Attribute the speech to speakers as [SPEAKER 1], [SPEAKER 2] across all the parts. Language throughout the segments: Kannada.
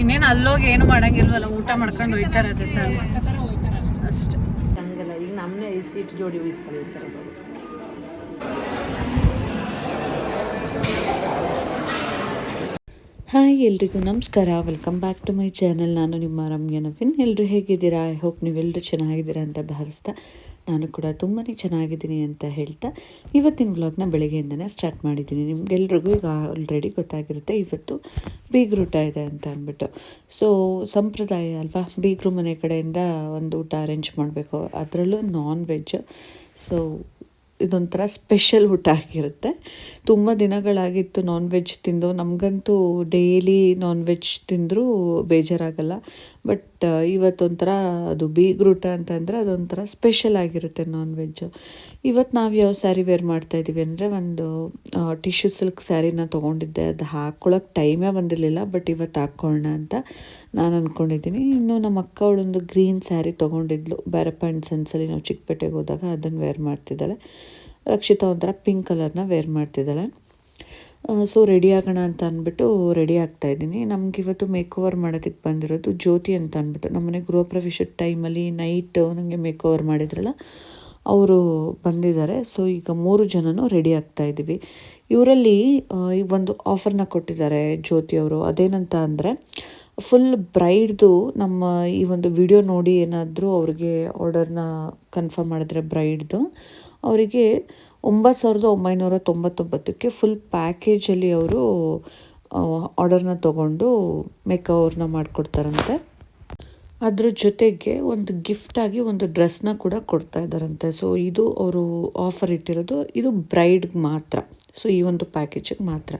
[SPEAKER 1] ಇನ್ನೇನು ಅಲ್ಲೋಗಿ ಏನು ಮಾಡಂಗಿಲ್ವಲ್ಲ ಊಟ ಮಾಡ್ಕೊಂಡು ಹೋಯ್ತಾರೆ ಅದೇ ತಾನೇ. ಅಷ್ಟೇ.
[SPEAKER 2] ಹಂಗಲ್ಲ ಈಗ ನಮ್ಮನ್ನೇ ಐದು ಸೀಟ್ ಜೋಡಿ ವಹಿಸ್ಕೊಂಡಿರ್ತಾರೆ
[SPEAKER 3] ಹಾಯ್, ಎಲ್ರಿಗೂ ನಮಸ್ಕಾರ. Welcome back to my channel ನಾನು ನಿಮ್ಮ ರಮ್ಯ ನವೀನ್. ಎಲ್ಲರೂ ಹೇಗಿದ್ದೀರಾ? ಐ ಹೋಪ್ ನೀವೆಲ್ಲರೂ ಚೆನ್ನಾಗಿದ್ದೀರಾ ಅಂತ ಭಾವಿಸ್ತಾ ನಾನು ಕೂಡ ತುಂಬಾ ಚೆನ್ನಾಗಿದ್ದೀನಿ ಅಂತ ಹೇಳ್ತಾ ಇವತ್ತಿನ ವ್ಲಾಗ್ನ ಬೆಳಗ್ಗೆಯಿಂದನೇ ಸ್ಟಾರ್ಟ್ ಮಾಡಿದ್ದೀನಿ. ನಿಮ್ಗೆಲ್ರಿಗೂ ಈಗ ಆಲ್ರೆಡಿ ಗೊತ್ತಾಗಿರುತ್ತೆ, ಇವತ್ತು ಬೀಗ್ರೂಟ ಇದೆ ಅಂತ ಅಂದ್ಬಿಟ್ಟು. ಸೊ ಸಂಪ್ರದಾಯ ಅಲ್ವಾ? ಬೀಗ್ರು ಮನೆ ಕಡೆಯಿಂದ ಒಂದು ಊಟ ಅರೇಂಜ್ ಮಾಡಬೇಕು. ಅದರಲ್ಲೂ ನಾನ್ ವೆಜ್ ಸೊ ಇದೊಂಥರ ಸ್ಪೆಷಲ್ ಊಟ ಆಗಿರುತ್ತೆ ತುಂಬ ದಿನಗಳಾಗಿತ್ತು ನಾನ್ ವೆಜ್ ತಿಂದು. ನಮಗಂತೂ ಡೈಲಿ ನಾನ್ ವೆಜ್ ತಿಂದರೂ ಬೇಜಾರಾಗಲ್ಲ. ಬಟ್ ಇವತ್ತೊಂಥರ ಅದು ಬೀಗ್ರೂಟ ಅಂತಂದರೆ ಅದೊಂಥರ ಸ್ಪೆಷಲ್ ಆಗಿರುತ್ತೆ ನಾನ್ ವೆಜ್ಜು ಇವತ್ತು ನಾವು ಯಾವ ಸ್ಯಾರಿ ವೇರ್ ಮಾಡ್ತಾಯಿದ್ದೀವಿ ಅಂದರೆ ಒಂದು ಟಿಶ್ಯೂ ಸಿಲ್ಕ್ ಸ್ಯಾರಿನ ತೊಗೊಂಡಿದ್ದೆ. ಅದು ಹಾಕ್ಕೊಳ್ಳೋಕೆ ಟೈಮೇ ಬಂದಿರಲಿಲ್ಲ ಬಟ್ ಇವತ್ತು ಹಾಕ್ಕೊಳ್ಳೋಣ ಅಂತ ನಾನು ಅಂದ್ಕೊಂಡಿದ್ದೀನಿ ಇನ್ನು ನಮ್ಮ ಅಕ್ಕ ಅವಳೊಂದು ಗ್ರೀನ್ ಸ್ಯಾರಿ ತೊಗೊಂಡಿದ್ಲು. ಬ್ಯಾರಪ್ಪ ಆ್ಯಂಡ್ ಸನ್ಸಲ್ಲಿ ನಾವು ಚಿಕ್ಕಪೇಟೆಗೆ ಹೋದಾಗ ಅದನ್ನು ವೇರ್ ಮಾಡ್ತಿದ್ದಾಳೆ. ರಕ್ಷಿತಾ ಒಂಥರ ಪಿಂಕ್ ಕಲರ್ನ ವೇರ್ ಮಾಡ್ತಿದ್ದಾಳೆ. ಸೊ ರೆಡಿ ಆಗೋಣ ಅಂತ ಅಂದ್ಬಿಟ್ಟು ರೆಡಿ ಆಗ್ತಾ ಇದ್ದೀನಿ. ನಮ್ಗೆ ಇವತ್ತು ಮೇಕ್ ಓವರ್ ಮಾಡೋದಕ್ಕೆ ಬಂದಿರೋದು ಜ್ಯೋತಿ ಅಂತ ಅಂದ್ಬಿಟ್ಟು ನಮ್ಮನೆ ಗೃಹ ಪ್ರವೇಶದ ಟೈಮಲ್ಲಿ ನೈಟ್ ನನಗೆ ಮೇಕ್ ಓವರ್ ಮಾಡಿದ್ರಲ್ಲ ಅವರು ಬಂದಿದ್ದಾರೆ. ಸೊ ಈಗ ಮೂರು ಜನನೂ ರೆಡಿ ಆಗ್ತಾ ಇದ್ದೀವಿ. ಇವರಲ್ಲಿ ಈ ಒಂದು ಆಫರ್ನ ಕೊಟ್ಟಿದ್ದಾರೆ ಜ್ಯೋತಿ ಅವರು. ಅದೇನಂತ ಅಂದರೆ ಫುಲ್ ಬ್ರೈಡ್ದು ನಮ್ಮ ಈ ಒಂದು ವಿಡಿಯೋ ನೋಡಿ ಏನಾದರೂ ಅವ್ರಿಗೆ ಆರ್ಡರ್ನ ಕನ್ಫರ್ಮ್ ಮಾಡಿದ್ರೆ ಬ್ರೈಡ್ದು ಅವರಿಗೆ ಒಂಬತ್ತು ಸಾವಿರದ ಒಂಬೈನೂರ ತೊಂಬತ್ತೊಂಬತ್ತಕ್ಕೆ ಫುಲ್ ಪ್ಯಾಕೇಜಲ್ಲಿ ಅವರು ಆರ್ಡರ್ನ ತೊಗೊಂಡು ಮೇಕವ್ರನ್ನ ಮಾಡಿಕೊಡ್ತಾರಂತೆ. ಅದ್ರ ಜೊತೆಗೆ ಒಂದು ಗಿಫ್ಟಾಗಿ ಒಂದು ಡ್ರೆಸ್ನ ಕೂಡ ಕೊಡ್ತಾ ಇದ್ದಾರಂತೆ. ಸೊ ಇದು ಅವರು ಆಫರ್ ಇಟ್ಟಿರೋದು, ಇದು ಬ್ರೈಡ್ಗೆ ಮಾತ್ರ. ಸೊ ಈ ಒಂದು ಪ್ಯಾಕೇಜಿಗೆ ಮಾತ್ರ.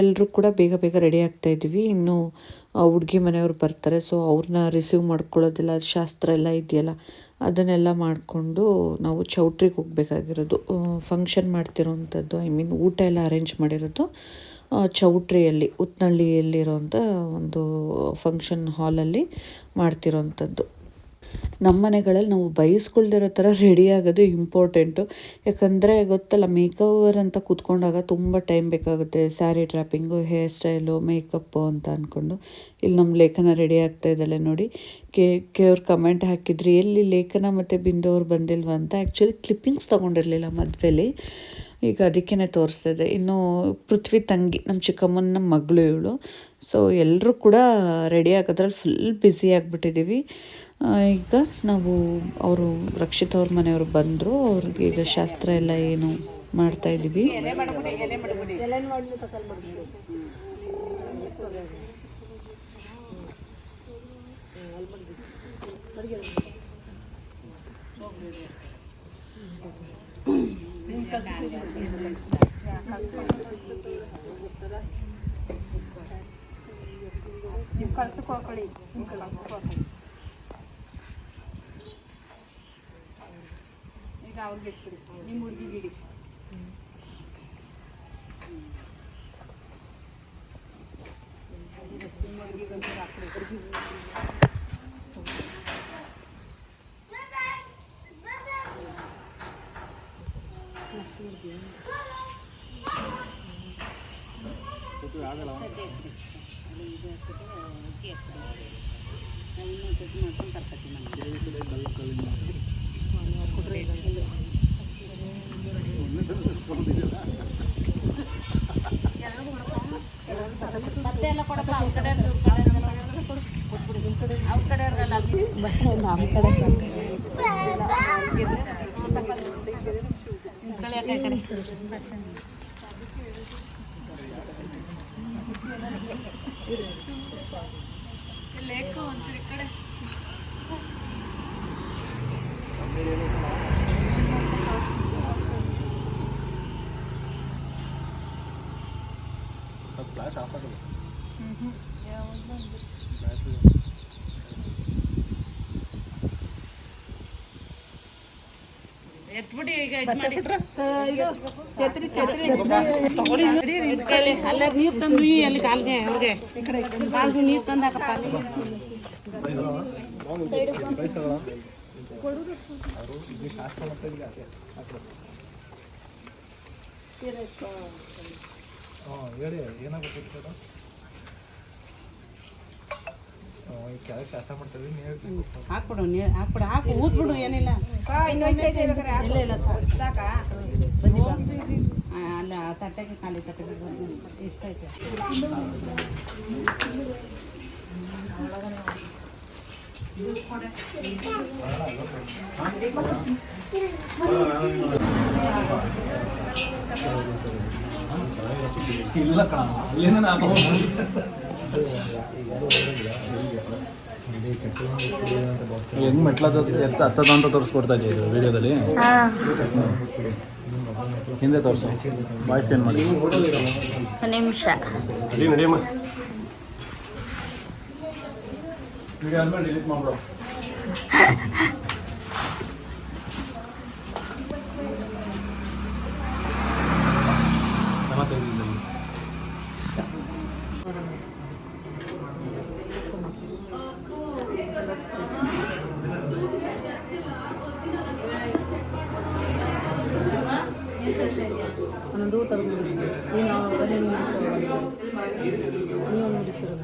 [SPEAKER 3] ಎಲ್ಲರೂ ಕೂಡ ಬೇಗ ಬೇಗ ರೆಡಿ ಆಗ್ತಾ ಇದ್ದೀವಿ. ಇನ್ನು ಹುಡುಗಿ ಮನೆಯವರು ಬರ್ತಾರೆ. ಸೊ ಅವ್ರನ್ನ ರಿಸೀವ್ ಮಾಡ್ಕೊಳ್ಳೋದಿಲ್ಲ, ಶಾಸ್ತ್ರ ಎಲ್ಲ ಇದೆಯಲ್ಲ, ಅದನ್ನೆಲ್ಲ ಮಾಡಿಕೊಂಡು ನಾವು ಚೌಟ್ರಿಗೆ ಹೋಗಬೇಕಾಗಿರೋದು. ಫಂಕ್ಷನ್ ಮಾಡ್ತಿರೋವಂಥದ್ದು ಐ ಮೀನ್ ಊಟ ಎಲ್ಲ ಅರೇಂಜ್ ಮಾಡಿರೋದು. ಚೌಟ್ರಿಯಲ್ಲಿ ಉತ್ನಳ್ಳಿಯಲ್ಲಿರೋಂಥ ಒಂದು ಫಂಕ್ಷನ್ ಹಾಲಲ್ಲಿ ಮಾಡ್ತಿರೋವಂಥದ್ದು. ನಮ್ಮ ಮನೆಗಳಲ್ಲಿ ನಾವು ಬಯಸ್ಕೊಳ್ದಿರೋ ಥರ ರೆಡಿ ಆಗೋದು ಇಂಪಾರ್ಟೆಂಟು ಯಾಕಂದರೆ ಗೊತ್ತಲ್ಲ ಮೇಕವರ್ ಅಂತ ಕೂತ್ಕೊಂಡಾಗ ತುಂಬ ಟೈಮ್ ಬೇಕಾಗುತ್ತೆ. Sari draping hair style makeup ಅಂತ ಅಂದ್ಕೊಂಡು ಇಲ್ಲಿ ನಮ್ಮ ಲೇಖನ ರೆಡಿ ಆಗ್ತಾ ಇದ್ದಾಳೆ ನೋಡಿ. ಕೆ ಕೆಲವ್ರು ಕಮೆಂಟ್ ಹಾಕಿದ್ರಿ, ಎಲ್ಲಿ ಲೇಖನ ಮತ್ತು ಬಿಂದು ಅವ್ರು ಬಂದಿಲ್ವ ಅಂತ. ಆ್ಯಕ್ಚುಲಿ ಕ್ಲಿಪ್ಪಿಂಗ್ಸ್ ತೊಗೊಂಡಿರಲಿಲ್ಲ ಮದುವೆಲಿ. ಈಗ ಅದಕ್ಕೇ ತೋರಿಸ್ತಿದೆ. ಇನ್ನು ಪೃಥ್ವಿ ತಂಗಿ, ನಮ್ಮ ಚಿಕ್ಕಮ್ಮನ ಮಗಳು ಇವಳು. ಸೊ ಎಲ್ಲರೂ ಕೂಡ ರೆಡಿ ಆಗೋದ್ರಲ್ಲಿ ಫುಲ್ ಬ್ಯುಸಿ ಆಗಿಬಿಟ್ಟಿದ್ದೀವಿ ಈಗ ನಾವು ಅವರು ರಕ್ಷಿತ ಅವ್ರ ಮನೆಯವರು ಬಂದರು. ಅವ್ರಿಗೆ ಈಗ ಶಾಸ್ತ್ರ ಎಲ್ಲ ಏನು ಮಾಡ್ತಾ ಇದ್ದೀವಿ
[SPEAKER 4] ಕಳ್ಸಕ್ಕೆ ಈಗ ಅವ್ರಿಗೆ ಇಟ್ಬಿಡಿ ನಿಮ್ಮ ಹುಡುಗಿಗೆ ಇಡಿ
[SPEAKER 5] ಆಗಲ್ಲ
[SPEAKER 2] ಮತ್ತೆ ಎಲ್ಲ ಕೊಡಪ್ಪ ಅವ್ರ ಕಡೆ ಅವ್ರ ಕಡೆ ನಮ್ಮ ಕಡೆ
[SPEAKER 1] ಲೇಖ ಒಂಚೂರು ಈ ಕಡೆ
[SPEAKER 5] ಫ್ಲಾಶ್ ಆಫ್ ಆಗಿದೆ
[SPEAKER 2] ಎತ್ಬಿಡಿ ಈಗ ಇದ್ ಮಾಡಿ.
[SPEAKER 4] ಇದು ಛತ್ರಿ ಛತ್ರಿ
[SPEAKER 2] ಇದ್ಕಲ್ಲಿ ಅಲ್ಲೇ ನೀರು ತಂದು ಅಲ್ಲಿ ಕಾಲ್ಗೆ ಅವ್ರಿಗೆ ಕಾಲ್ಗೆ ನೀರು ತಂದಾಕಪ್ಪ. ಅಲ್ಲಿ.
[SPEAKER 5] ಪ್ರೈಸ್ ತಗೊಳ ಅವರು ಇಲ್ಲಿ ಶಾಸ್ತ್ರ ಮತ್ತೆ ಇಲ್ಲಿ ಆಸೆ ಹಾಂ ಹೇಳಿ ಏನಾಗುತ್ತೆ ಅದು ಹಾಂ ಈ ಕೆಳಗೆ ಶಾಸ್ತ್ರ ಮಾಡ್ತಾರೆ ನೀವು ಹೇಳ್ತೀನಿ
[SPEAKER 2] ಹಾಕ್ಬಿಡು ನೀರು ಹಾಕ್ಬಿಡು ಹಾಕು ಊದ್ಬಿಡು ಏನಿಲ್ಲ.
[SPEAKER 4] ಇನ್ನು ಐತೆ ಬೇಕಾರೆ
[SPEAKER 2] ಇಲ್ಲ ಇಲ್ಲ ಬನ್ನಿ ಅಲ್ಲ ಆ ತಟ್ಟೆಗೆ ಖಾಲಿ ತಟ್ಟೆಗೆ ಇಷ್ಟ ಐತೆ
[SPEAKER 5] ಇಲ್ಲ ಕಣ ಅಲ್ಲಿಂದ ನಾನು ಹೆಂಗ್ ಮೆಟ್ಲದ ಎತ್ತ ಹತ್ತದ ಅಂತ ತೋರಿಸ್ಕೊಡ್ತಾ ಇದ್ದೀವಿ ಇದು ವಿಡಿಯೋದಲ್ಲಿ? ಹಿಂದೆ ತೋರಿಸು. ವಾಯ್ಸ್ ಏನು ಮಾಡಿ?
[SPEAKER 1] ನಿಮಿಷ.
[SPEAKER 5] ಡಿಲೀಟ್ ಮಾಡ್ಬಿಡು
[SPEAKER 2] ಒಂದೊಂದು ತೆಗೆದು ಮುಗಿಸ್ಬೇಕು ನೀನು ಅವರನ್ನೇ ಮುಗಿಸೋ ನೀವು ಮುಗಿಸಿರೋ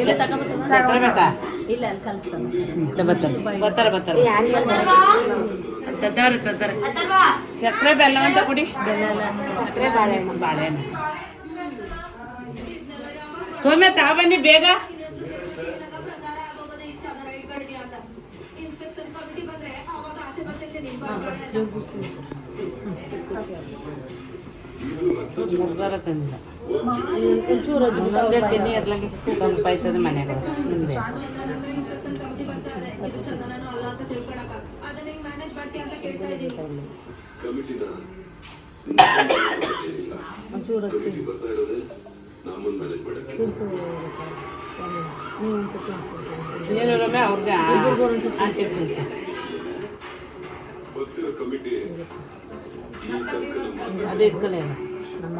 [SPEAKER 2] ಇಲ್ಲ ಇಲ್ಲ ಅಲ್ಲಿ ಕಲಿಸ್ತಾನೆ ಬರ್ತಾರೆ ಬರ್ತಾರೆ ಸಕ್ಕರೆ ಬೆಲ್ಲ ಅಂತ ಕುಡಿ ಬೆಲ್ಲ ಸಕ್ಕರೆ ಬಾಳೆಹಣ್ಣು ಬಾಳೆಹಣ್ಣು ಸೌಮ್ಯ ತಾ ಬನ್ನಿ ಬೇಗ ಮುರ್ಗಾರ ತಂದಿಲ್ಲ ಒಂಚೂರು ಒಂದೊಂದೇ ತಿನ್ನಿ ಅದ್ಲಾಗಿ ಹಚ್ಚಿ ನೀನು ಅವ್ರಿಗೆ ತಿನ್ಸು ಅದೇ ಇಟ್ಕೊಳ್ಳಿ ನಮ್ಮ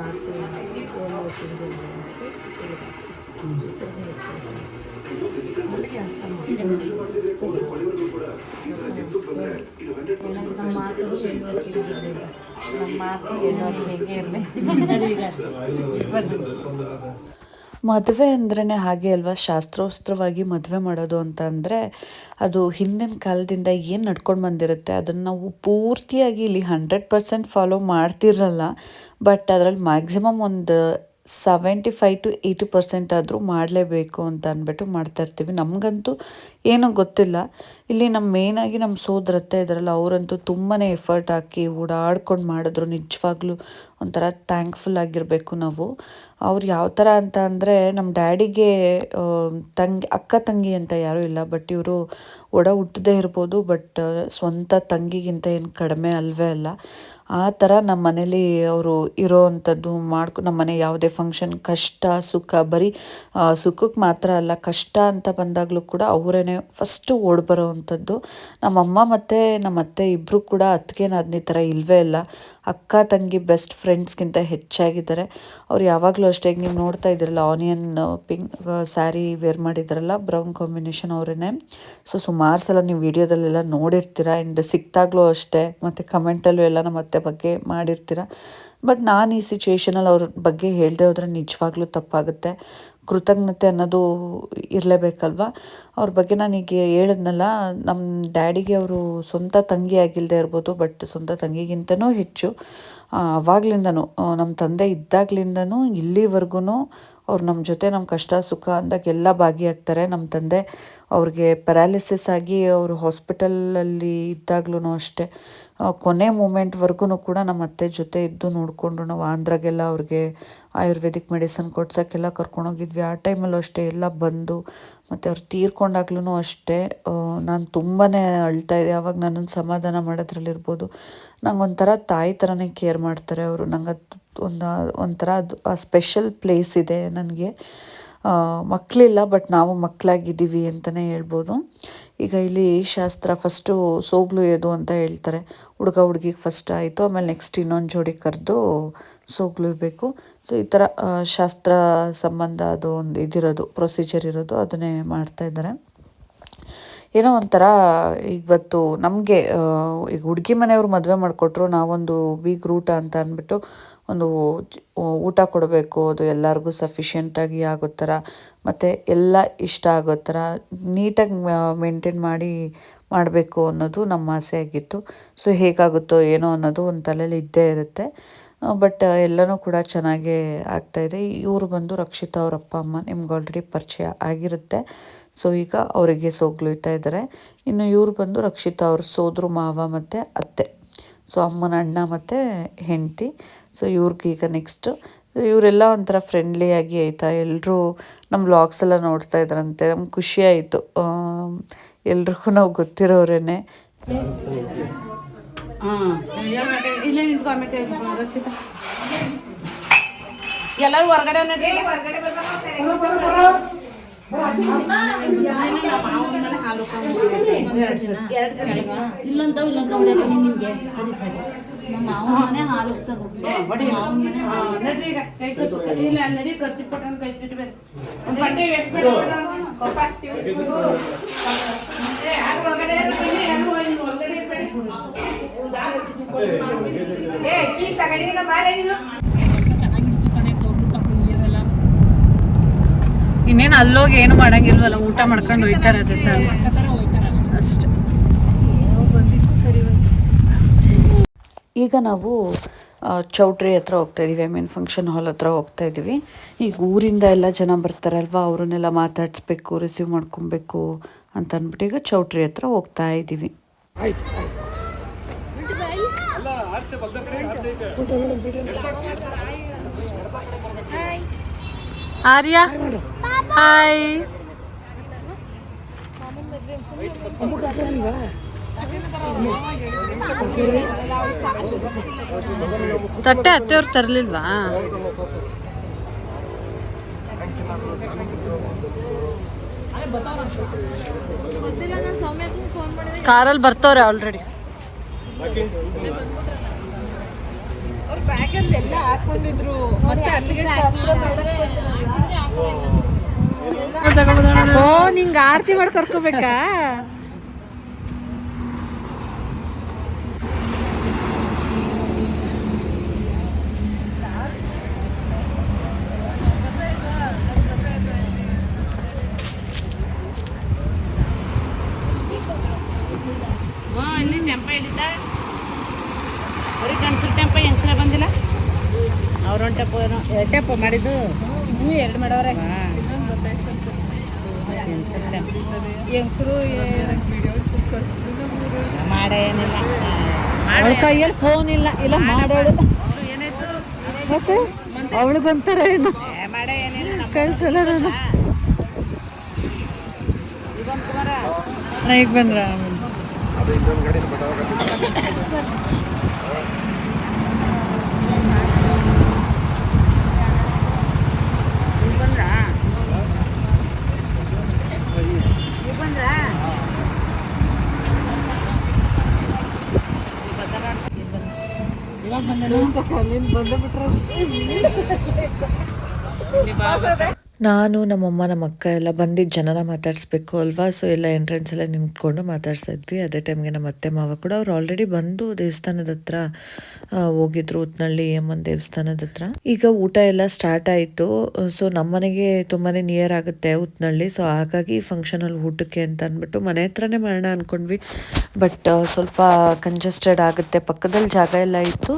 [SPEAKER 2] ನಮ್ಮ ಮಾತು ಹೇಗೆ ಇರಲಿ?
[SPEAKER 3] ಮದುವೆ ಅಂದ್ರೇ ಹಾಗೆ ಅಲ್ವಾ? ಶಾಸ್ತ್ರೋಸ್ತ್ರವಾಗಿ ಮದುವೆ ಮಾಡೋದು ಅಂತ ಅಂದರೆ ಅದು ಹಿಂದಿನ ಕಾಲದಿಂದ ಏನು ನಡ್ಕೊಂಡು ಬಂದಿರುತ್ತೆ, ಅದನ್ನು ನಾವು ಪೂರ್ತಿಯಾಗಿ ಇಲ್ಲಿ ಹಂಡ್ರೆಡ್ ಪರ್ಸೆಂಟ್ ಫಾಲೋ ಮಾಡ್ತಿರಲ್ಲ ಬಟ್ ಅದರಲ್ಲಿ ಮ್ಯಾಕ್ಸಿಮಮ್ ಒಂದು seventy five to eighty percent ಆದರೂ ಮಾಡಲೇಬೇಕು ಅಂತ ಅಂದ್ಬಿಟ್ಟು ಮಾಡ್ತಾ ಇರ್ತೀವಿ. ನಮಗಂತೂ ಏನೂ ಗೊತ್ತಿಲ್ಲ. ಇಲ್ಲಿ ನಮ್ಮ ಮೇನಾಗಿ ನಮ್ಮ ಸೋದರತ್ತೆ ಇದರಲ್ಲ, ಅವರಂತೂ ತುಂಬಾ ಎಫರ್ಟ್ ಹಾಕಿ ಓಡಾಡ್ಕೊಂಡು ಮಾಡಿದ್ರು. ನಿಜವಾಗ್ಲೂ ಒಂಥರ ಥ್ಯಾಂಕ್ಫುಲ್ ಆಗಿರಬೇಕು ನಾವು. ಅವ್ರು ಯಾವ ಥರ ಅಂತ ಅಂದರೆ ನಮ್ಮ ಡ್ಯಾಡಿಗೆ ತಂಗಿ, ಅಕ್ಕ ತಂಗಿ ಅಂತ ಯಾರೂ ಇಲ್ಲ ಬಟ್ ಇವರು ಒಡ ಹುಟ್ಟದೇ ಇರ್ಬೋದು ಬಟ್ ಸ್ವಂತ ತಂಗಿಗಿಂತ ಏನು ಕಡಿಮೆ ಅಲ್ವೇ ಅಲ್ಲ. ಆ ಥರ ನಮ್ಮ ಮನೇಲಿ ಅವರು ಇರೋ ಅಂಥದ್ದು ಮಾಡ್ಕೊ, ನಮ್ಮ ಮನೆ ಯಾವುದೇ ಫಂಕ್ಷನ್ ಕಷ್ಟ, ಸುಖ, ಬರೀ ಸುಖಕ್ಕೆ ಮಾತ್ರ ಅಲ್ಲ, ಕಷ್ಟ ಅಂತ ಬಂದಾಗಲೂ ಕೂಡ ಅವರೇನೆ ಫಸ್ಟು ಓಡ್ ಬರೋ ಅಂಥದ್ದು ನಮ್ಮಮ್ಮ ಮತ್ತು ನಮ್ಮ ಅತ್ತೆ ಇಬ್ಬರು ಕೂಡ ಅತ್ತಿಗೆ ನಾದಿನಿ ಥರ ಇಲ್ಲವೇ ಇಲ್ಲ. ಅಕ್ಕ, ತಂಗಿ ಬೆಸ್ಟ್ ಫ್ರೆಂಡ್ಸ್ಗಿಂತ ಹೆಚ್ಚಾಗಿದ್ದಾರೆ. ಅವ್ರು ಯಾವಾಗಲೂ ಅಷ್ಟೇ ನೀವು ನೋಡ್ತಾ ಇದ್ದೀರಲ್ಲ ಆನಿಯನ್ ಪಿಂಕ್ ಸ್ಯಾರಿ ವೇರ್ ಮಾಡಿದ್ರಲ್ಲ ಬ್ರೌನ್ ಕಾಂಬಿನೇಷನ್ ಅವರೇನೆ. ಸೊ ಸುಮಾರು ಸಲ ನೀವು ವಿಡಿಯೋದಲ್ಲೆಲ್ಲ ನೋಡಿರ್ತೀರ ಆ್ಯಂಡ್ ಸಿಕ್ತಾಗ್ಲೂ ಅಷ್ಟೇ, ಮತ್ತು ಕಮೆಂಟಲ್ಲೂ ಎಲ್ಲ ನಮ್ಮ ಅತ್ತೆ ಬಗ್ಗೆ ಮಾಡಿರ್ತೀರ. ಬಟ್ ನಾನು ಈ ಸಿಚುವೇಶನಲ್ಲಿ ಅವ್ರ ಬಗ್ಗೆ ಹೇಳದೆ ಹೋದ್ರೆ ನಿಜವಾಗ್ಲೂ ತಪ್ಪಾಗುತ್ತೆ. ಕೃತಜ್ಞತೆ ಅನ್ನೋದು ಇರಲೇಬೇಕಲ್ವ? ಅವ್ರ ಬಗ್ಗೆ ನಾನೀಗ ಹೇಳಿದ್ನಲ್ಲ ನಮ್ಮ ಡ್ಯಾಡಿಗೆ ಅವರು ಸ್ವಂತ ತಂಗಿ ಆಗಿಲ್ಲದೆ ಇರ್ಬೋದು ಬಟ್ ಸ್ವಂತ ತಂಗಿಗಿಂತನೂ ಹೆಚ್ಚು. ಅವಾಗ್ಲಿಂದನೂ ನಮ್ಮ ತಂದೆ ಇದ್ದಾಗ್ಲಿಂದನೂ ಇಲ್ಲಿವರೆಗೂ ಅವ್ರು ನಮ್ಮ ಜೊತೆ ನಮ್ಮ ಕಷ್ಟ ಸುಖ ಅಂದಾಗೆಲ್ಲ ಭಾಗಿಯಾಗ್ತಾರೆ. ನಮ್ಮ ತಂದೆ ಅವ್ರಿಗೆ ಪ್ಯಾರಾಲಿಸಿಸ್ ಆಗಿ ಅವರು ಹಾಸ್ಪಿಟಲಲ್ಲಿ ಇದ್ದಾಗ್ಲೂ ಅಷ್ಟೇ. ಕೊನೆ ಮೂಮೆಂಟ್ವರೆಗೂ ಕೂಡ ನಮ್ಮ ಅತ್ತೆ ಜೊತೆ ಇದ್ದು ನೋಡಿಕೊಂಡು ನಾವು ಆಂಧ್ರಾಗೆಲ್ಲ ಅವ್ರಿಗೆ ಆಯುರ್ವೇದಿಕ್ ಮೆಡಿಸನ್ ಕೊಡ್ಸೋಕ್ಕೆಲ್ಲ ಕರ್ಕೊಂಡೋಗಿದ್ವಿ. ಆ ಟೈಮಲ್ಲೂ ಅಷ್ಟೇ ಎಲ್ಲ ಬಂದು ಮತ್ತು ಅವ್ರು ತೀರ್ಕೊಂಡಾಗ್ಲೂ ಅಷ್ಟೇ ನಾನು ತುಂಬಾ ಅಳ್ತಾ ಇದ್ದೆ. ಅವಾಗ ನನ್ನನ್ನು ಸಮಾಧಾನ ಮಾಡೋದ್ರಲ್ಲಿರ್ಬೋದು. ನಂಗೆ ಒಂಥರ ತಾಯಿ ಥರನೇ ಕೇರ್ ಮಾಡ್ತಾರೆ ಅವರು. ನಂಗೆ ಅದು ಒಂದು, ಒಂಥರ ಅದು, ಆ ಸ್ಪೆಷಲ್ ಪ್ಲೇಸ್ ಇದೆ ನನಗೆ. ಮಕ್ಕಳಿಲ್ಲ ಬಟ್ ನಾವು ಮಕ್ಕಳಾಗಿದ್ದೀವಿ ಅಂತಲೇ ಹೇಳ್ಬೋದು. ಈಗ ಇಲ್ಲಿ ಶಾಸ್ತ್ರ ಫಸ್ಟು ಸೋಗ್ಲು ಎದು ಅಂತ ಹೇಳ್ತಾರೆ. ಹುಡುಗ ಹುಡುಗಿಗೆ ಫಸ್ಟ್ ಆಯಿತು, ಆಮೇಲೆ ನೆಕ್ಸ್ಟ್ ಇನ್ನೊಂದು ಜೋಡಿ ಕರೆದು ಸೋಗ್ಲು ಇರಬೇಕು. ಸೊ ಈ ಥರ ಶಾಸ್ತ್ರ ಸಂಬಂಧ ಅದು ಒಂದು ಇದಿರೋದು ಪ್ರೊಸೀಜರ್ ಇರೋದು, ಅದನ್ನೇ ಮಾಡ್ತಾ ಇದ್ದಾರೆ. ಏನೋ ಒಂಥರ ಇವತ್ತು ನಮಗೆ ಈಗ ಹುಡುಗಿ ಮನೆಯವರು ಮದುವೆ ಮಾಡಿಕೊಟ್ರು, ನಾವೊಂದು ಬೀಗ್ ರೂಟ ಅಂತ ಅಂದ್ಬಿಟ್ಟು ಒಂದು ಊಟ ಕೊಡಬೇಕು, ಅದು ಎಲ್ಲರಿಗೂ ಸಫಿಷಿಯೆಂಟಾಗಿ ಆಗೋ ಥರ ಮತ್ತು ಎಲ್ಲ ಇಷ್ಟ ಆಗೋ ಥರ ನೀಟಾಗಿ ಮೇಂಟೈನ್ ಮಾಡಿ ಮಾಡಬೇಕು ಅನ್ನೋದು ನಮ್ಮ ಆಸೆ ಆಗಿತ್ತು ಸೊ ಹೇಗಾಗುತ್ತೋ ಏನೋ ಅನ್ನೋದು ಒಂದು ತಲೆಯಲ್ಲಿ ಇದ್ದೇ ಇರುತ್ತೆ. ಬಟ್ ಎಲ್ಲನೂ ಕೂಡ ಚೆನ್ನಾಗೇ ಆಗ್ತಾಯಿದೆ ಇವರು ಬಂದು ರಕ್ಷಿತಾ ಅವ್ರ ಅಪ್ಪ, ಅಮ್ಮ ನಿಮ್ಗೆ ಆಲ್ರೆಡಿ ಪರಿಚಯ ಆಗಿರುತ್ತೆ. ಸೊ ಈಗ ಅವರಿಗೆ ಸೋಗ್ಲುಯ್ತಾ ಇದ್ದಾರೆ. ಇನ್ನು ಇವರು ಬಂದು ರಕ್ಷಿತಾ ಅವ್ರ ಸೋದರು ಮಾವ ಮತ್ತು ಅತ್ತೆ. ಸೊ ಅಮ್ಮನ ಅಣ್ಣ ಮತ್ತು ಹೆಂಡತಿ. ಸೊ ಇವ್ರಿಗೆ ಈಗ ನೆಕ್ಸ್ಟು ಇವರೆಲ್ಲ ಒಂಥರ ಫ್ರೆಂಡ್ಲಿಯಾಗಿ ಆಯಿತಾ? ಎಲ್ಲರೂ ನಮ್ಮ ವ್ಲಾಗ್ಸ್ ಎಲ್ಲ ನೋಡ್ತಾ ಇದ್ರಂತೆ. ನಮ್ಗೆ ಖುಷಿಯಾಯಿತು ಎಲ್ರಿಗೂ ನಾವು ಗೊತ್ತಿರೋರೇನೆ.
[SPEAKER 2] ಎಲ್ಲರೂ ಹೊರಗಡೆ
[SPEAKER 6] ಇಲ್ಲೊಂದು ನಿಮಗೆ. ಸರಿ ಸರಿ. ನಮ್ಮ ಮಾವನ ಹಾಲು
[SPEAKER 2] ಕೈ ಕೈ
[SPEAKER 1] ಇನ್ನೇನು ಅಲ್ಲೋಗಿ ಏನು ಮಾಡಂಗಿಲ್ವಲ್ಲ ಊಟ ಮಾಡ್ಕೊಂಡು ಹೋಯ್ತಾರೆ ಅಷ್ಟೇ.
[SPEAKER 3] ಈಗ ನಾವು ಚೌಟ್ರಿ ಹತ್ರ ಹೋಗ್ತಾ ಇದೀವಿ. ಐ ಮೀನ್ ಫಂಕ್ಷನ್ ಹಾಲ್ ಹತ್ರ ಹೋಗ್ತಾ ಇದ್ದೀವಿ ಈಗ ಊರಿಂದ ಎಲ್ಲ ಜನ ಬರ್ತಾರಲ್ವಾ, ಅವ್ರನ್ನೆಲ್ಲ ಮಾತಾಡಿಸ್ಬೇಕು ರಿಸೀವ್ ಮಾಡ್ಕೊಬೇಕು ಅಂತ ಅಂದ್ಬಿಟ್ಟು ಈಗ ಚೌಟ್ರಿ ಹತ್ರ ಹೋಗ್ತಾ ಇದ್ದೀವಿ
[SPEAKER 1] ಆರ್ಯ? ಹಾಯ್ ತಟ್ಟೆ ಅತ್ತೆಯವ್ರು ತರಲಿಲ್ವಾ? ಕಾರಲ್ಲಿ ಬರ್ತವ್ರೆ ಆಲ್ರೆಡಿ ಓ ನಿಂಗೆ ಆರತಿ ಮಾಡಿ ಕರ್ಕೋಬೇಕಾ
[SPEAKER 2] ಹಾಂ ಇಲ್ಲಿ ಟೆಂಪ ಹಿಡಿತ ಬರೀ ಗಂಡಸ್ರ ಟೆಂಪ ಹೆಂಗ್ಸ್ರ ಬಂದಿಲ್ಲ ಅವ್ರೊಂದು ಟೆಂಪ ಏನೋ ಎರಡು ಟೆಂಪ ಮಾಡಿದ್ದು
[SPEAKER 4] ಹ್ಞೂ ಎರಡು ಮಾಡವ್ರೆ ಹೆಂಗಸರು
[SPEAKER 2] ಮಾಡೇ ಏನಿಲ್ಲ
[SPEAKER 1] ಅವಳ ಕೈಯಲ್ಲಿ ಫೋನ್ ಇಲ್ಲ. ಇಲ್ಲ ಮಾಡೋಳು. ಮತ್ತೆ? ಅವಳು ಬಂತಾರೆ ಏನು
[SPEAKER 2] ಮಾಡೇ ಏನಿಲ್ಲ
[SPEAKER 1] ಕಳ್ಸಲ್ಲ ನಾನು ಈಗ ಬಂದ್ರ
[SPEAKER 2] ಇಲ್ಲಿ ಬಂದ್ರ ಬಂದ
[SPEAKER 3] ನಾನು ನಮ್ಮಮ್ಮ ನಮ್ಮ ಅಕ್ಕ ಎಲ್ಲ ಬಂದಿದ್ದ ಜನನ ಮಾತಾಡಿಸ್ಬೇಕು ಅಲ್ವಾ? ಸೊ ಎಲ್ಲ ಎಂಟ್ರೆನ್ಸ್ ಎಲ್ಲ ನಿಂತ್ಕೊಂಡು ಮಾತಾಡ್ಸ್ತಾ ಇದ್ವಿ. ಅದೇ ಟೈಮ್ಗೆ ನಮ್ಮ ಅತ್ತೆ, ಮಾವ ಕೂಡ ಅವ್ರು ಆಲ್ರೆಡಿ ಬಂದು ದೇವಸ್ಥಾನದ ಹತ್ರ ಹೋಗಿದ್ರು ಉತ್ನಳ್ಳಿ ಅಮ್ಮನ ದೇವಸ್ಥಾನದ ಹತ್ರ. ಈಗ ಊಟ ಎಲ್ಲ ಸ್ಟಾರ್ಟ್ ಆಯಿತು. ಸೊ ನಮ್ಮನೆಗೆ ತುಂಬಾ ನಿಯರ್ ಆಗುತ್ತೆ ಉತ್ನಳ್ಳಿ. ಸೊ ಹಾಗಾಗಿ ಫಂಕ್ಷನ್ ಅಲ್ಲಿ ಊಟಕ್ಕೆ ಅಂತ ಅಂದ್ಬಿಟ್ಟು ಮನೆ ಹತ್ರನೇ ಮಾಡೋಣ ಅನ್ಕೊಂಡ್ವಿ. ಬಟ್ ಸ್ವಲ್ಪ ಕಂಜೆಸ್ಟೆಡ್ ಆಗುತ್ತೆ. ಪಕ್ಕದಲ್ಲಿ ಜಾಗ ಎಲ್ಲ ಇತ್ತು.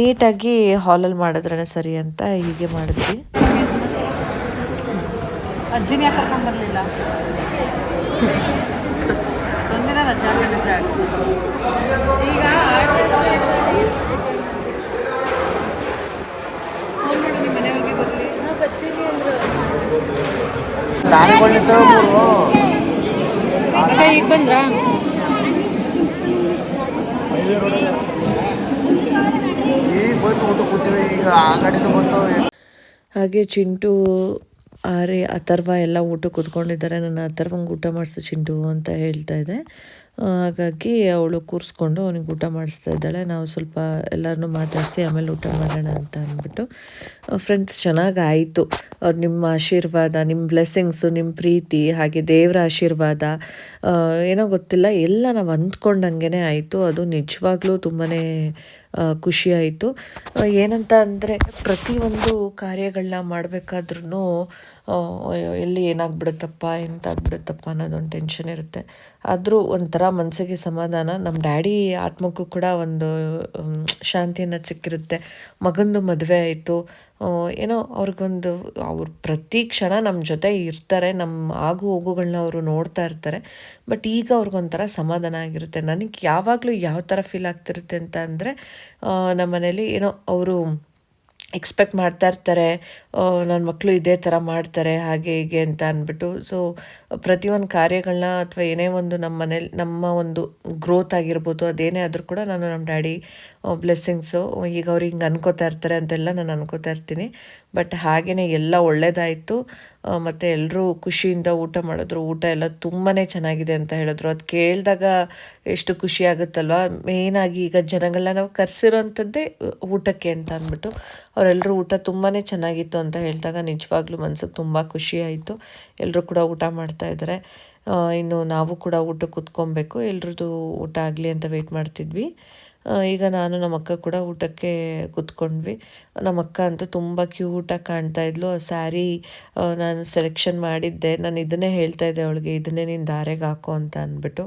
[SPEAKER 3] ನೀಟಾಗಿ ಹಾಲಲ್ಲಿ ಮಾಡಿದ್ರೇ ಸರಿ ಅಂತ ಹೀಗೆ ಮಾಡಿದ್ವಿ.
[SPEAKER 1] ಅಜ್ಜಿನ ಯಾಕೆ ಕರ್ಕೊಂಡು ಬರಲಿಲ್ಲ? ಒಂದಿನ ರಜಾ ಹಾಕೊಂಡಿದ್ರೆ. ಈಗ ಬಂದ್ರಾ?
[SPEAKER 7] ಬಂದು ಕೂತೀವಿ ಆ ಬಂದು
[SPEAKER 3] ಹಾಗೆ ಚಿಂಟು ಆರೆ ಅಥರ್ವ ಎಲ್ಲ ಊಟ ಕೂತ್ಕೊಂಡಿದ್ದಾರೆ. ನನ್ನ ಅಥರ್ವಂಗೆ ಊಟ ಮಾಡಿಸು ಚಿಂಟು ಅಂತ ಹೇಳ್ತಾ ಇದೆ. ಹಾಗಾಗಿ ಅವಳು ಕೂರಿಸ್ಕೊಂಡು ಅವನಿಗೆ ಊಟ ಮಾಡಿಸ್ತಾ ಇದ್ದಾಳೆ. ನಾವು ಸ್ವಲ್ಪ ಎಲ್ಲರನ್ನೂ ಮಾತಾಡಿಸಿ ಆಮೇಲೆ ಊಟ ಮಾಡೋಣ ಅಂತ ಅಂದ್ಬಿಟ್ಟು ಫ್ರೆಂಡ್ಸ್ ಚೆನ್ನಾಗಾಯಿತು. ಅವ್ರು ನಿಮ್ಮ ಆಶೀರ್ವಾದ ನಿಮ್ಮ ಬ್ಲೆಸ್ಸಿಂಗ್ಸು ನಿಮ್ಮ ಪ್ರೀತಿ, ಹಾಗೆ ದೇವರ ಆಶೀರ್ವಾದ ಏನೋ ಗೊತ್ತಿಲ್ಲ. ಎಲ್ಲ ನಾವು ಅಂದ್ಕೊಂಡಂಗೆ ಆಯಿತು. ಅದು ನಿಜವಾಗ್ಲೂ ತುಂಬಾ ಖುಷಿ ಆಯಿತು ಏನಂತ ಅಂದರೆ ಪ್ರತಿಯೊಂದು ಕಾರ್ಯಗಳನ್ನ ಮಾಡಬೇಕಾದ್ರೂ ಎಲ್ಲಿ ಏನಾಗ್ಬಿಡುತ್ತಪ್ಪ, ಎಂತಾಗ್ಬಿಡುತ್ತಪ್ಪ ಅನ್ನೋದೊಂದು ಟೆನ್ಷನ್ ಇರುತ್ತೆ. ಆದರೂ ಒಂಥರ ಮನಸ್ಸಿಗೆ ಸಮಾಧಾನ. ನಮ್ಮ ಡ್ಯಾಡಿ ಆತ್ಮಕ್ಕೂ ಕೂಡ ಒಂದು ಶಾಂತಿಯನ್ನು ಸಿಕ್ಕಿರುತ್ತೆ. ಮಗಂದು ಮದುವೆ ಆಯಿತು. ಏನೋ ಅವ್ರಿಗೊಂದು ಅವ್ರು ಪ್ರತಿ ಕ್ಷಣ ನಮ್ಮ ಜೊತೆ ಇರ್ತಾರೆ ನಮ್ಮ ಆಗು ಹೋಗುಗಳನ್ನ ಅವರು ನೋಡ್ತಾ ಇರ್ತಾರೆ, ಬಟ್ ಈಗ ಅವ್ರಿಗೊಂಥರ ಸಮಾಧಾನ ಆಗಿರುತ್ತೆ. ನನಗೆ ಯಾವಾಗಲೂ ಯಾವ ಥರ ಫೀಲ್ ಆಗ್ತಿರುತ್ತೆ ಅಂತ ಅಂದರೆ ನಮ್ಮ ಮನೇಲಿ ಏನೋ ಅವರು ಎಕ್ಸ್ಪೆಕ್ಟ್ ಮಾಡ್ತಾ ಇರ್ತಾರೆ ನನ್ನ ಮಕ್ಕಳು ಇದೇ ಥರ ಮಾಡ್ತಾರೆ, ಹಾಗೆ ಹೀಗೆ ಅಂತ ಅಂದ್ಬಿಟ್ಟು. ಸೊ ಪ್ರತಿಯೊಂದು ಕಾರ್ಯಗಳನ್ನ ಅಥವಾ ಏನೇ ಒಂದು ನಮ್ಮ ಮನೇಲಿ, ನಮ್ಮ ಒಂದು ಗ್ರೋತ್ ಆಗಿರ್ಬೋದು, ಅದೇನೇ ಆದರೂ ಕೂಡ ನಾನು ನಮ್ಮ ಡ್ಯಾಡಿ ಬ್ಲೆಸ್ಸಿಂಗ್ಸು ಈಗ ಅವ್ರು ಹಿಂಗೆ ಅನ್ಕೋತಾ ಇರ್ತಾರೆ ಅಂತೆಲ್ಲ ನಾನು ಅನ್ಕೋತಾ ಇರ್ತೀನಿ. ಬಟ್ ಹಾಗೆಯೇ ಎಲ್ಲ ಒಳ್ಳೆಯದಾಯಿತು ಮತ್ತು ಎಲ್ಲರೂ ಖುಷಿಯಿಂದ ಊಟ ಮಾಡಿದ್ರು. ಊಟ ಎಲ್ಲ ತುಂಬಾ ಚೆನ್ನಾಗಿದೆ ಅಂತ ಹೇಳಿದ್ರು. ಅದು ಕೇಳಿದಾಗ ಎಷ್ಟು ಖುಷಿ ಆಗುತ್ತಲ್ವ? ಮೇಯ್ನಾಗಿ ಈಗ ಜನಗಳನ್ನ ನಾವು ಕರೆಸಿರೋಂಥದ್ದೇ ಊಟಕ್ಕೆ ಅಂತ ಅಂದ್ಬಿಟ್ಟು ಅವರೆಲ್ಲರೂ ಊಟ ತುಂಬಾ ಚೆನ್ನಾಗಿತ್ತು ಅಂತ ಹೇಳಿದಾಗ ನಿಜವಾಗ್ಲೂ ಮನ್ಸಿಗೆ ತುಂಬ ಖುಷಿ ಆಯಿತು. ಎಲ್ಲರೂ ಕೂಡ ಊಟ ಮಾಡ್ತಾ ಇದ್ದಾರೆ. ಇನ್ನು ನಾವು ಕೂಡ ಊಟ ಕುತ್ಕೊಬೇಕು. ಎಲ್ರದ್ದು ಊಟ ಆಗಲಿ ಅಂತ ವೆಯ್ಟ್ ಮಾಡ್ತಿದ್ವಿ. ಈಗ ನಾನು ನಮ್ಮ ಅಕ್ಕ ಕೂಡ ಊಟಕ್ಕೆ ಕುತ್ಕೊಂಡ್ವಿ. ನಮ್ಮ ಅಕ್ಕ ಅಂತೂ ತುಂಬ ಕ್ಯೂಟಾಗಿ ಕಾಣ್ತಾ ಇದ್ಲು. ಆ ಸ್ಯಾರಿ ನಾನು ಸೆಲೆಕ್ಷನ್ ಮಾಡಿದ್ದೆ. ನಾನು ಇದನ್ನೇ ಹೇಳ್ತಾ ಇದ್ದೆ ಅವಳಿಗೆ, ಇದನ್ನೇ ನೀನು ದಾರೆಗೆ ಹಾಕೋ ಅಂತ ಅಂದ್ಬಿಟ್ಟು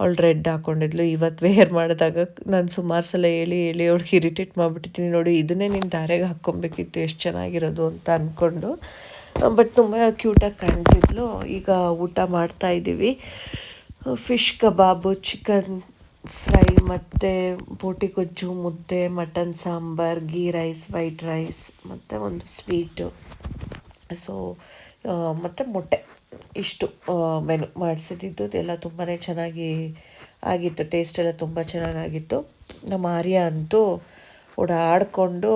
[SPEAKER 3] ಅವಳು ರೆಡ್ ಹಾಕೊಂಡಿದ್ಲು. ಇವತ್ತು ವೇರ್ ಮಾಡಿದಾಗ ನಾನು ಸುಮಾರು ಸಲ ಹೇಳಿ ಹೇಳಿ ಅವಳಿಗೆ ಇರಿಟೇಟ್ ಮಾಡಿಬಿಟ್ಟಿದ್ದೀನಿ. ನೋಡಿ, ಇದನ್ನೇ ನೀನು ದಾರೆಗೆ ಹಾಕ್ಕೊಬೇಕಿತ್ತು. ಎಷ್ಟು ಚೆನ್ನಾಗಿರೋದು ಅಂತ ಅಂದ್ಕೊಂಡು ಬಟ್ ತುಂಬ ಕ್ಯೂಟಾಗಿ ಕಾಣ್ತಿದ್ಲು. ಈಗ ಊಟ ಮಾಡ್ತಾ ಇದ್ದೀವಿ ಫಿಶ್ ಕಬಾಬು ಚಿಕನ್ ಫ್ರೈ ಮತ್ತು ಬೋಟಿ ಗೊಜ್ಜು, ಮುದ್ದೆ, mutton sambar ghee rice, white rice ಮತ್ತು ಒಂದು ಸ್ವೀಟು. ಸೊ ಮತ್ತು ಮೊಟ್ಟೆ. ಇಷ್ಟು ಮೆನು ಮಾಡಿಸಿದ್ದು. ಎಲ್ಲ ತುಂಬಾ ಚೆನ್ನಾಗಿ ಆಗಿತ್ತು. ಟೇಸ್ಟ್ ಎಲ್ಲ ತುಂಬ ಚೆನ್ನಾಗಾಗಿತ್ತು ನಮ್ಮ ಆರ್ಯ ಅಂತೂ ಓಡಾಡಿಕೊಂಡು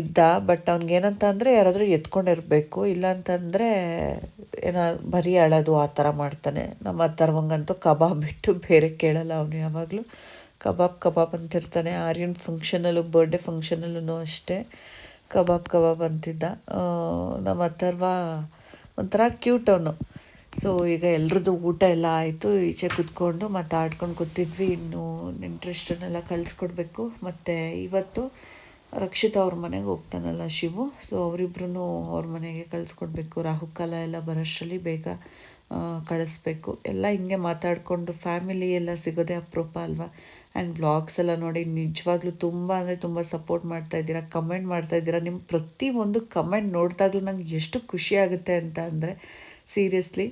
[SPEAKER 3] ಇದ್ದ. ಬಟ್ ಅವ್ನಿಗೇನಂತ ಅಂದರೆ ಯಾರಾದರೂ ಎತ್ಕೊಂಡಿರಬೇಕು. ಇಲ್ಲಾಂತಂದರೆ ಏನೋ ಬರೀ ಅಳೋದು ಆ ಥರ ಮಾಡ್ತಾನೆ. ನಮ್ಮ ಅಥರ್ವಂಗಂತೂ ಕಬಾಬ್ ಬಿಟ್ಟು ಬೇರೆ ಕೇಳಲ್ಲ ಅವನು ಯಾವಾಗಲೂ. ಕಬಾಬ್ ಕಬಾಬ್ ಅಂತಿರ್ತಾನೆ. ಆರ್ಯನ್ ಫಂಕ್ಷನಲ್ಲೂ ಬರ್ಡೇ ಫಂಕ್ಷನಲ್ಲೂ ಅಷ್ಟೇ. ಕಬಾಬ್ ಕಬಾಬ್ ಅಂತಿದ್ದ. ನಮ್ಮ ಅಥರ್ವ ಒಂಥರ ಕ್ಯೂಟ್ ಅವನು. ಸೊ ಈಗ ಎಲ್ರದ್ದು ಊಟ ಎಲ್ಲ ಆಯಿತು. ಈಚೆ ಕುತ್ಕೊಂಡು ಮಾತಾಡ್ಕೊಂಡು ಕೂತಿದ್ವಿ. ಇನ್ನೂ ಇಂಟ್ರೆಸ್ಟನ್ನೆಲ್ಲ ಕಳಿಸ್ಕೊಡ್ಬೇಕು. ಮತ್ತು ಇವತ್ತು ರಕ್ಷಿತ್ ಅವ್ರ ಮನೆಗೆ ಹೋಗ್ತಾನಲ್ಲ ಶಿವು. ಸೊ ಅವರಿಬ್ರು ಅವ್ರ ಮನೆಗೆ ಕಳಿಸ್ಕೊಡ್ಬೇಕು. ರಾಹುಕಾಲ ಎಲ್ಲ ಬರೋಷ್ಟರಲ್ಲಿ ಬೇಗ ಕಳಿಸ್ಬೇಕು. ಎಲ್ಲ ಹಿಂಗೆ ಮಾತಾಡಿಕೊಂಡು ಫ್ಯಾಮಿಲಿ ಎಲ್ಲ ಸಿಗೋದೇ ಅಪರೂಪ ಅಲ್ವಾ? ಆ್ಯಂಡ್ ಬ್ಲಾಗ್ಸ್ ಎಲ್ಲ ನೋಡಿ ನಿಜವಾಗ್ಲೂ ತುಂಬ ಅಂದರೆ ತುಂಬ ಸಪೋರ್ಟ್ ಮಾಡ್ತಾ ಇದ್ದೀರಾ? ಕಮೆಂಟ್ ಮಾಡ್ತಾ ಇದ್ದೀರಾ? ನಿಮ್ಮ ಪ್ರತಿ ಒಂದು ಕಮೆಂಟ್ ನೋಡಿದಾಗಲೂ ನಂಗೆ ಎಷ್ಟು ಖುಷಿ ಆಗುತ್ತೆ ಅಂತ ಅಂದರೆ ಸೀರಿಯಸ್ಲಿ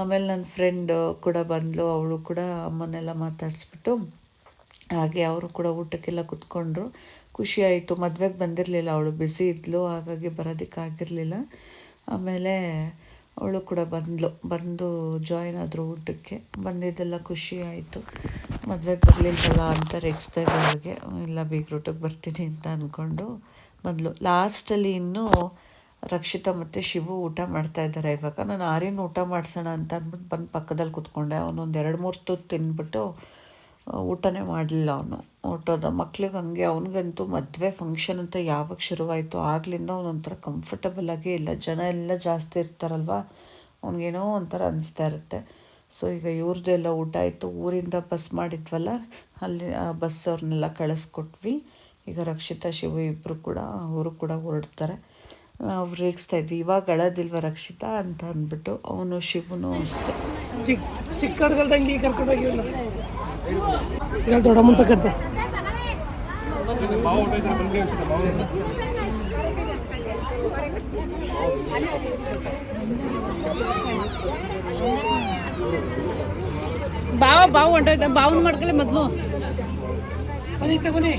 [SPEAKER 3] ಆಮೇಲೆ ನನ್ನ ಫ್ರೆಂಡ್ ಕೂಡ ಬಂದಳು ಅವಳು ಕೂಡ ಅಮ್ಮನ್ನೆಲ್ಲ ಮಾತಾಡಿಸ್ಬಿಟ್ಟು, ಹಾಗೆ ಅವರು ಕೂಡ ಊಟಕ್ಕೆಲ್ಲ ಕುತ್ಕೊಂಡ್ರು. ಖುಷಿ ಆಯಿತು. ಮದುವೆಗೆ ಬಂದಿರಲಿಲ್ಲ ಅವಳು. ಬಿಸಿ ಇದ್ಲು, ಹಾಗಾಗಿ ಬರೋದಕ್ಕಾಗಿರಲಿಲ್ಲ. ಆಮೇಲೆ ಅವಳು ಕೂಡ ಬಂದಳು ಬಂದು ಜಾಯಿನ್ ಆದರು ಊಟಕ್ಕೆ. ಬಂದಿದ್ದೆಲ್ಲ ಖುಷಿ ಆಯಿತು. ಮದುವೆಗೆ ಬರಲಿಲ್ಲ ಅಂತ ಇದ್ದೆ ಅವಳಿಗೆ. ಇಲ್ಲ, ಬೀಗ್ರೂಟಕ್ಕೆ ಬರ್ತೀನಿ ಅಂತ ಅಂದ್ಕೊಂಡು ಬಂದಳು ಲಾಸ್ಟಲ್ಲಿ ಇನ್ನೂ ರಕ್ಷಿತಾ ಮತ್ತು ಶಿವು ಊಟ ಮಾಡ್ತಾ ಇದ್ದಾರೆ. ಇವಾಗ ನಾನು ಆರ್ಯನ ಊಟ ಮಾಡಿಸೋಣ ಅಂತ ಅಂದ್ಬಿಟ್ಟು ಬಂದು ಪಕ್ಕದಲ್ಲಿ ಕೂತ್ಕೊಂಡೆ. ಅವನೊಂದು ಎರಡು ಮೂರು ತುತ್ತು ತಿಂದ್ಬಿಟ್ಟು, ಊಟನೇ ಮಾಡಲಿಲ್ಲ ಅವನು. ಹೊರ್ಟೋದ ಮಕ್ಳಿಗೆ ಹಂಗೆ, ಅವನಿಗಂತೂ ಮದುವೆ ಫಂಕ್ಷನ್ ಅಂತ ಯಾವಾಗ ಶುರುವಾಯಿತು ಆಗ್ಲಿಂದ ಅವನೊಂಥರ ಕಂಫರ್ಟಬಲ್ ಆಗೇ ಇಲ್ಲ. ಜನ ಎಲ್ಲ ಜಾಸ್ತಿ ಇರ್ತಾರಲ್ವ? ಅವ್ನಿಗೇನೋ ಒಂಥರ ಅನಿಸ್ತಾ ಇರುತ್ತೆ. ಸೊ ಈಗ ಇವ್ರದ್ದು ಎಲ್ಲ ಊಟ ಆಯಿತು. ಊರಿಂದ ಬಸ್ ಮಾಡಿದ್ವಲ್ಲ? ಅಲ್ಲಿ ಬಸ್ ಅವ್ರನ್ನೆಲ್ಲ ಕಳಿಸ್ಕೊಟ್ವಿ. ಈಗ ರಕ್ಷಿತಾ, ಶಿವು ಇಬ್ಬರು ಕೂಡ, ಅವರು ಕೂಡ ಹೊರಡ್ತಾರೆ. ನಾವು ರೇಗಿಸ್ತಾ ಇದ್ವಿ. ಇವಾಗ ಅಳೋದಿಲ್ವ ರಕ್ಷಿತಾ ಅಂತ ಅಂದ್ಬಿಟ್ಟು ಅವನು ಶಿವನು ಅಷ್ಟೇ.
[SPEAKER 8] ಚಿಕ್ಕ ಚಿಕ್ಕ ದೊಡ್ಡ ಮುಂತ ಕಟ್ತೆ
[SPEAKER 2] ಬಾವ ಬಾವು ಹೊಂಟೋಯ್ತ ಬಾವನ್ ಮಾಡ್ಕೊಳ್ಳಿ ಮೊದಲು.
[SPEAKER 8] ಬನ್ನಿ ತಗೊನಿ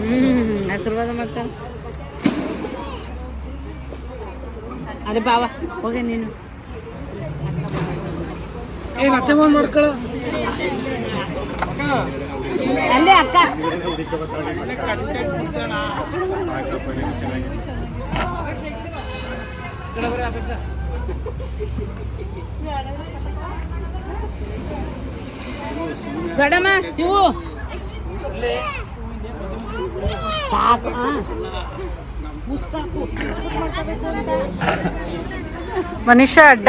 [SPEAKER 2] ಹ್ಮ್ ಆಶೀರ್ವಾದ ಮಾಡ್ತಾನೆ. ಅರೆ ಬಾವ. ಹೋಗಿ ನೀನು.
[SPEAKER 8] ಏನು ಅತ್ತೆ ಬಂದು ನೋಡ್ಕೊಳ
[SPEAKER 2] ಅಲ್ಲೇ ಅಕ್ಕ. ದೊಡ್ಡಮ್ಮ ಇವು ಸಾಕು.
[SPEAKER 1] ಮನುಷ್ಯ ಅಡ್ಡ.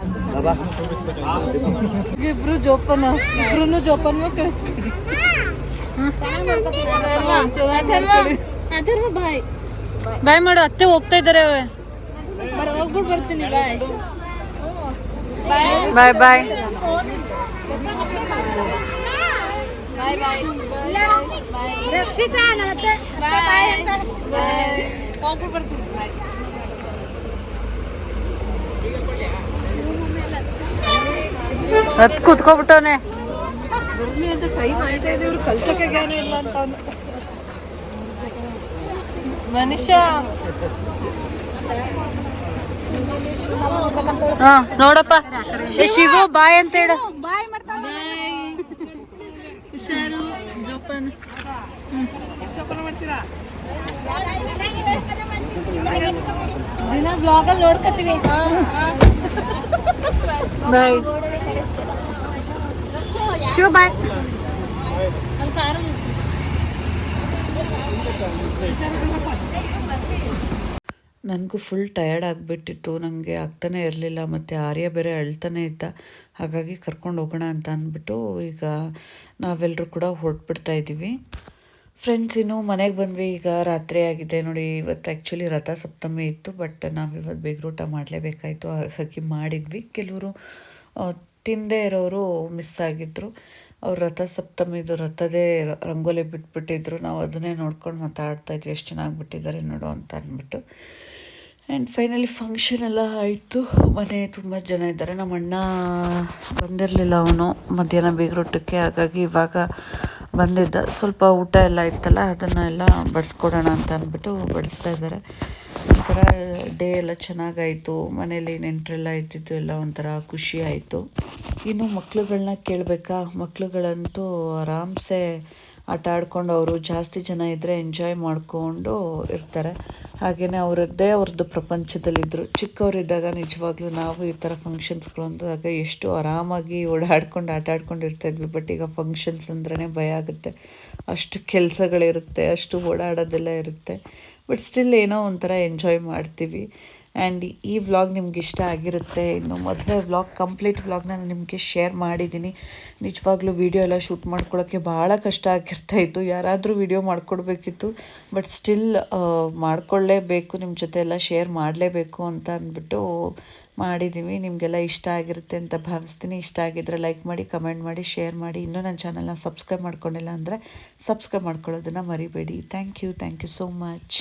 [SPEAKER 8] ಎತ್ತೋದ್ರು ಅಣ್ಣ ಏನಂದ್ರು
[SPEAKER 1] ಇಬ್ರು ಜೋಪಾನ ಇಬ್ರು ಜೋಪಾನ ಕಳಿಸ್ಕೊಡಿ ಬಾಯ್ ಬಾಯ್ ಮಾಡು ಅತ್ತೆ ಹೋಗ್ತಾ ಇದಾರೆ ಹೋಗ್ಬಿಟ್ಟು ಬರ್ತೀನಿ ಬಾಯ್ ಬಾಯ್ ಬಾಯ್ ಹತ್ ಕೂತ್ಕೊಬಿಟ್ಟವನೆ. ಮನುಷ್ಯ. ಹಾ ನೋಡಪ್ಪ. ಶಿವು ಬಾಯ್ ಅಂತ ಹೇಳು. ಬಾಯ್ ಜೋಪಾನ. ದಿನ ಬ್ಲಾಗಲ್ಲಿ ನೋಡ್ಕೊತೀವಿ. ಬಾಯ್ ಶೂ ಬಾಯ್
[SPEAKER 3] ನನಗೂ ಫುಲ್ ಟಯರ್ಡ್ ಆಗಿಬಿಟ್ಟಿತ್ತು. ನನಗೆ ಆಗ್ತಾನೆ ಇರಲಿಲ್ಲ, ಮತ್ತು ಆರ್ಯ ಬೇರೆ ಅಳ್ತಾನೆ ಇದ್ದ. ಹಾಗಾಗಿ ಕರ್ಕೊಂಡು ಹೋಗೋಣ ಅಂತ ಅಂದ್ಬಿಟ್ಟು ಈಗ ನಾವೆಲ್ಲರೂ ಕೂಡ ಹೊರಟ್ಬಿಡ್ತಾ ಇದ್ದೀವಿ ಫ್ರೆಂಡ್ಸ್ ಇನ್ನು ಮನೆಗೆ ಬಂದ್ವಿ. ಈಗ ರಾತ್ರಿ ಆಗಿದೆ ನೋಡಿ. ಇವತ್ತು ಆ್ಯಕ್ಚುಲಿ ರಥ ಸಪ್ತಮಿ ಇತ್ತು ಬಟ್ ನಾವು ನಾವಿವತ್ತು ಬೇಗ್ರೂಟ ಮಾಡಲೇಬೇಕಾಯಿತು. ಹಾಗಾಗಿ ಮಾಡಿದ್ವಿ. ಕೆಲವರು ತಿಂದೆ ಇರೋರು ಮಿಸ್ ಆಗಿದ್ರು. ಅವ್ರು ರಥ ಸಪ್ತಮಿದು ರಥದೇ ರಂಗೋಲಿ ಬಿಟ್ಬಿಟ್ಟಿದ್ರು. ನಾವು ಅದನ್ನೇ ನೋಡ್ಕೊಂಡು ಮಾತಾಡ್ತಾ ಇದ್ವಿ. ಎಷ್ಟು ಚೆನ್ನಾಗಿ ಬಿಟ್ಟಿದ್ದಾರೆ ನೋಡು ಅಂತ ಅಂದ್ಬಿಟ್ಟು. ಆ್ಯಂಡ್ ಫೈನಲಿ ಫಂಕ್ಷನ್ ಎಲ್ಲ ಆಯಿತು. ಮನೆ ತುಂಬ ಜನ ಇದ್ದಾರೆ. ನಮ್ಮ ಅಣ್ಣ ಬಂದಿರಲಿಲ್ಲ ಅವನು. ಮಧ್ಯಾಹ್ನ ರೊಟ್ಟಕ್ಕೆ ಹಾಗಾಗಿ ಇವಾಗ ಬಂದಿದ್ದ. ಸ್ವಲ್ಪ ಊಟ ಎಲ್ಲ ಇತ್ತಲ್ಲ ಅದನ್ನೆಲ್ಲ ಬಡಿಸ್ಕೊಡೋಣ ಅಂತ ಅಂದ್ಬಿಟ್ಟು ಬಡಿಸ್ತಾ ಇದ್ದಾರೆ. ಒಂಥರ ಡೇ ಎಲ್ಲ ಚೆನ್ನಾಗಾಯಿತು, ಮನೇಲಿ ನೆಂಟರೆಲ್ಲ ಇದ್ದಿದ್ದು ಎಲ್ಲ ಒಂಥರ ಖುಷಿ ಆಯಿತು. ಇನ್ನು ಮಕ್ಳುಗಳನ್ನ ಕೇಳಬೇಕಾ? ಮಕ್ಳುಗಳಂತೂ ಆರಾಮ್ಸೆ ಆಟ ಆಡ್ಕೊಂಡು ಅವರು ಜಾಸ್ತಿ ಜನ ಇದ್ದರೆ ಎಂಜಾಯ್ ಮಾಡಿಕೊಂಡು ಇರ್ತಾರೆ. ಹಾಗೆಯೇ ಅವರದ್ದೇ ಅವ್ರದ್ದು ಪ್ರಪಂಚದಲ್ಲಿದ್ದರು ಚಿಕ್ಕವರಿದ್ದಾಗ ನಿಜವಾಗ್ಲೂ ನಾವು ಈ ಥರ ಫಂಕ್ಷನ್ಸ್ಗಳು ಅಂದಾಗ ಎಷ್ಟು ಆರಾಮಾಗಿ ಓಡಾಡ್ಕೊಂಡು, ಆಟ ಆಡ್ಕೊಂಡು ಇರ್ತಾಯಿದ್ವಿ ಬಟ್ ಈಗ ಫಂಕ್ಷನ್ಸ್ ಅಂದ್ರೆ ಭಯ ಆಗುತ್ತೆ. ಅಷ್ಟು ಕೆಲಸಗಳಿರುತ್ತೆ, ಅಷ್ಟು ಓಡಾಡೋದೆಲ್ಲ ಇರುತ್ತೆ. ಬಟ್ ಸ್ಟಿಲ್ ಏನೋ ಒಂಥರ ಎಂಜಾಯ್ ಮಾಡ್ತೀವಿ. ಆ್ಯಂಡ್ ಈ ವ್ಲಾಗ್ ನಿಮ್ಗೆ ಇಷ್ಟ ಆಗಿರುತ್ತೆ, ಇನ್ನು ಮೊದಲೇ ವ್ಲಾಗ್, ಕಂಪ್ಲೀಟ್ ವ್ಲಾಗ್ನ ನಾನು ನಿಮಗೆ ಶೇರ್ ಮಾಡಿದ್ದೀನಿ. ನಿಜವಾಗ್ಲೂ ವೀಡಿಯೋ ಎಲ್ಲ ಶೂಟ್ ಮಾಡ್ಕೊಳ್ಳೋಕ್ಕೆ ಭಾಳ ಕಷ್ಟ ಆಗಿರ್ತಾ ಇತ್ತು. ಯಾರಾದರೂ ವೀಡಿಯೋ ಮಾಡಿಕೊಡ್ಬೇಕಿತ್ತು, ಬಟ್ ಸ್ಟಿಲ್ ಮಾಡಿಕೊಳ್ಳೇಬೇಕು ನಿಮ್ಮ ಜೊತೆ ಎಲ್ಲ ಶೇರ್ ಮಾಡಲೇಬೇಕು ಅಂತ ಅಂದ್ಬಿಟ್ಟು ಮಾಡಿದ್ದೀವಿ ನಿಮಗೆಲ್ಲ ಇಷ್ಟ ಆಗಿರುತ್ತೆ ಅಂತ ಭಾವಿಸ್ತೀನಿ. ಇಷ್ಟ ಆಗಿದ್ರೆ ಲೈಕ್ ಮಾಡಿ, ಕಮೆಂಟ್ ಮಾಡಿ, ಶೇರ್ ಮಾಡಿ. ಇನ್ನೂ ನನ್ನ ಚಾನಲ್ನ ಸಬ್ಸ್ಕ್ರೈಬ್ ಮಾಡ್ಕೊಂಡಿಲ್ಲ ಅಂದರೆ ಸಬ್ಸ್ಕ್ರೈಬ್ ಮಾಡ್ಕೊಳ್ಳೋದನ್ನು ಮರಿಬೇಡಿ. Thank you thank you so much.